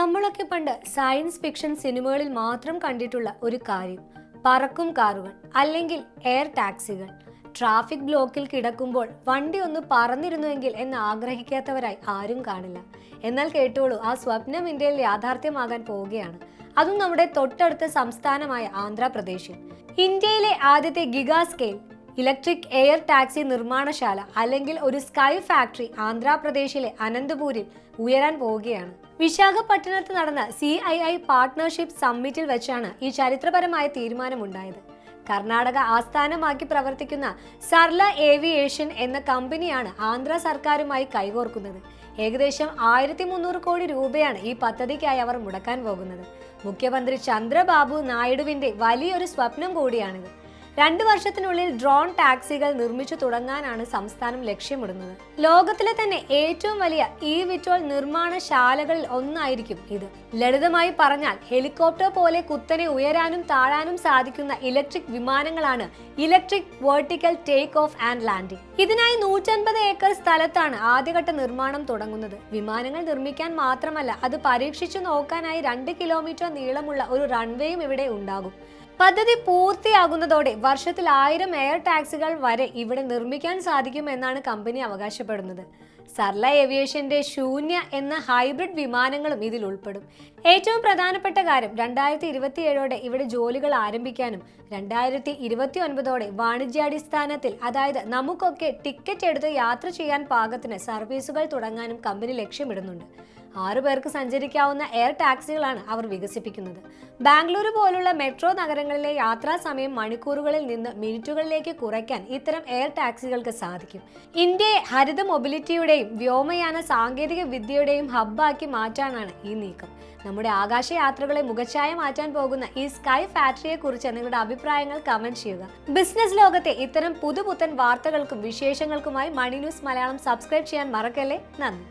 നമ്മളൊക്കെ പണ്ട് science fiction സിനിമകളിൽ മാത്രം കണ്ടിട്ടുള്ള ഒരു കാര്യം. പറക്കും കാറുകൾ അല്ലെങ്കിൽ എയർ ടാക്സികൾ ട്രാഫിക് ബ്ലോക്കിൽ കിടക്കുമ്പോൾ വണ്ടി ഒന്ന് പറന്നിരുന്നുവെങ്കിൽ എന്ന് ആഗ്രഹിക്കാത്തവരായി ആരും കാണില്ല. എന്നാൽ കേട്ടോളൂ ആ സ്വപ്നം ഇന്ത്യയിൽ യാഥാർത്ഥ്യമാകാൻ പോവുകയാണ്. അതും നമ്മുടെ തൊട്ടടുത്ത സംസ്ഥാനമായ ആന്ധ്രാപ്രദേശിൽ. ഇന്ത്യയിലെ ആദ്യത്തെ giga scale electric air taxi നിർമ്മാണശാല അല്ലെങ്കിൽ ഒരു സ്കൈ ഫാക്ടറി ആന്ധ്രാപ്രദേശിലെ അനന്തപൂരിൽ ഉയരാൻ പോവുകയാണ്. വിശാഖപട്ടണത്ത് നടന്ന സി ഐ ഐ പാർട്ട്ണർഷിപ്പ് സമ്മിറ്റിൽ വെച്ചാണ് ഈ ചരിത്രപരമായ തീരുമാനമുണ്ടായത്. കർണാടക ആസ്ഥാനമാക്കി പ്രവർത്തിക്കുന്ന സർല ഏവിയേഷൻ എന്ന കമ്പനിയാണ് ആന്ധ്ര സർക്കാരുമായി കൈകോർക്കുന്നത്. ഏകദേശം ആയിരത്തി മുന്നൂറ് കോടി രൂപയാണ് ഈ പദ്ധതിക്കായി അവർ മുടക്കാൻ പോകുന്നത്. മുഖ്യമന്ത്രി ചന്ദ്രബാബു നായിഡുവിന്റെ വലിയൊരു സ്വപ്നം കൂടിയാണിത്. രണ്ട് വർഷത്തിനുള്ളിൽ ഡ്രോൺ ടാക്സികൾ നിർമ്മിച്ചു തുടങ്ങാനാണ് സംസ്ഥാനം ലക്ഷ്യമിടുന്നത്. ലോകത്തിലെ തന്നെ ഏറ്റവും വലിയ ഇ വിറ്റോൾ നിർമ്മാണശാലകളിൽ ഒന്നായിരിക്കും ഇത്. ലളിതമായി പറഞ്ഞാൽ ഹെലികോപ്റ്റർ പോലെ കുത്തനെ ഉയരാനും താഴാനും സാധിക്കുന്ന ഇലക്ട്രിക് വിമാനങ്ങളാണ് electric vertical take off and landing. ഇതിനായി നൂറ്റൻപത് ഏക്കർ സ്ഥലത്താണ് ആദ്യഘട്ട നിർമ്മാണം തുടങ്ങുന്നത്. വിമാനങ്ങൾ നിർമ്മിക്കാൻ മാത്രമല്ല അത് പരീക്ഷിച്ചു നോക്കാനായി രണ്ട് കിലോമീറ്റർ നീളമുള്ള ഒരു റൺവേയും ഇവിടെ ഉണ്ടാകും. പദ്ധതി പൂർത്തിയാകുന്നതോടെ വർഷത്തിൽ ആയിരം എയർ ടാക്സികൾ വരെ ഇവിടെ നിർമ്മിക്കാൻ സാധിക്കുമെന്നാണ് കമ്പനി അവകാശപ്പെടുന്നത്. സർല ഏവിയേഷന്റെ ശൂന്യ എന്ന ഹൈബ്രിഡ് വിമാനങ്ങളും ഇതിൽ ഉൾപ്പെടും. ഏറ്റവും പ്രധാനപ്പെട്ട കാര്യം രണ്ടായിരത്തി ഇരുപത്തിയേഴോടെ ഇവിടെ ജോലികൾ ആരംഭിക്കാനും രണ്ടായിരത്തി ഇരുപത്തി ഒൻപതോടെ വാണിജ്യാടിസ്ഥാനത്തിൽ അതായത് നമുക്കൊക്കെ ടിക്കറ്റ് എടുത്ത് യാത്ര ചെയ്യാൻ പാകത്തിന് സർവീസുകൾ തുടങ്ങാനും കമ്പനി ലക്ഷ്യമിടുന്നുണ്ട്. ആറു പേർക്ക് സഞ്ചരിക്കാവുന്ന എയർ ടാക്സികളാണ് അവർ വികസിപ്പിക്കുന്നത്. ബാംഗ്ലൂരു പോലുള്ള മെട്രോ നഗരങ്ങളിലെ യാത്രാ സമയം മണിക്കൂറുകളിൽ നിന്ന് മിനിറ്റുകളിലേക്ക് കുറയ്ക്കാൻ ഇത്തരം എയർ ടാക്സികൾക്ക് സാധിക്കും. ഇന്ത്യയെ ഹരിത മൊബിലിറ്റിയുടെയും വ്യോമയാന സാങ്കേതിക വിദ്യയുടെയും ഹബ്ബാക്കി മാറ്റാനാണ് ഈ നീക്കം. നമ്മുടെ ആകാശയാത്രകളെ മുഖച്ഛായ മാറ്റാൻ പോകുന്ന ഈ സ്കൈ ഫാക്ടറിയെ കുറിച്ച് നിങ്ങളുടെ അഭിപ്രായങ്ങൾ കമന്റ് ചെയ്യുക. ബിസിനസ് ലോകത്തെ ഇത്തരം പുതുപുത്തൻ വാർത്തകൾക്കും വിശേഷങ്ങൾക്കുമായി മണി ന്യൂസ് മലയാളം സബ്സ്ക്രൈബ് ചെയ്യാൻ മറക്കല്ലേ? നന്ദി.